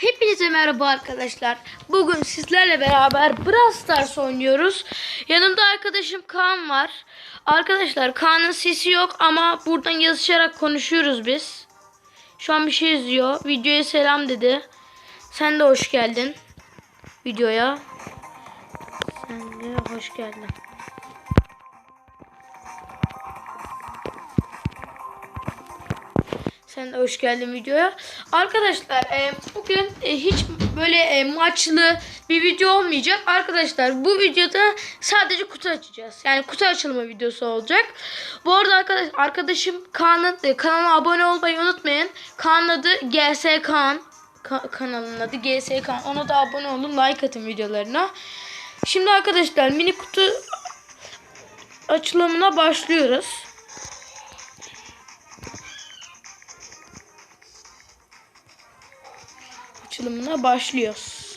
Hepinize merhaba arkadaşlar. Bugün sizlerle beraber Brawl Stars oynuyoruz. Yanımda arkadaşım Kaan var. Arkadaşlar Kaan'ın sesi yok ama buradan yazışarak konuşuyoruz biz. Şu an bir şey izliyor. Videoya selam dedi. Sen de hoş geldin. Videoya. Sen de hoş geldin. Sen de hoş geldin videoya. Arkadaşlar e, bugün e, hiç böyle e, maçlı bir video olmayacak. Arkadaşlar bu videoda sadece kutu açacağız. Yani kutu açılma videosu olacak. Bu arada arkadaş, arkadaşım Kaan'ın e, kanalına abone olmayı unutmayın. Kaan'ın adı GS Kaan. Ka- kanalının adı GS Kaan. Ona da abone olun. Like atın videolarına. Şimdi arkadaşlar mini kutu açılımına başlıyoruz. Açılımına başlıyoruz.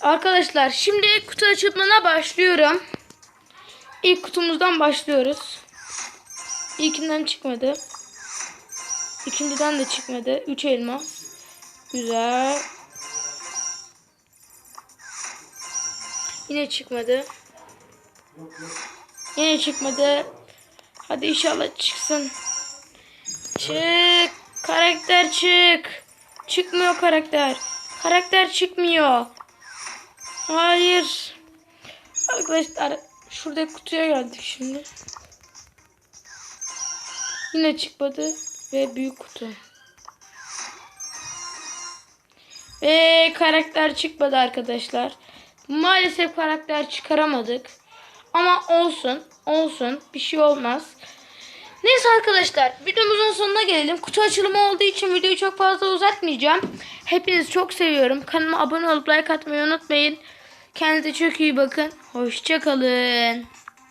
Arkadaşlar şimdi kutu açılımına başlıyorum. İlk kutumuzdan başlıyoruz. İlkinden çıkmadı. İkinciden de çıkmadı. 3 elma. Güzel. Yine çıkmadı. Yine çıkmadı. Hadi inşallah çıksın. Çık. Karakter çık. Çıkmıyor karakter. Karakter çıkmıyor. Hayır. Arkadaşlar şurada kutuya geldik şimdi. Yine çıkmadı. Ve büyük kutu. Ve karakter çıkmadı arkadaşlar. Maalesef karakter çıkaramadık. Ama olsun. Olsun. Bir şey olmaz. Neyse arkadaşlar. Videomuzun sonuna gelelim. Kutu açılımı olduğu için videoyu çok fazla uzatmayacağım. Hepinizi çok seviyorum. Kanalıma abone olup like atmayı unutmayın. Kendinize çok iyi bakın. Hoşçakalın.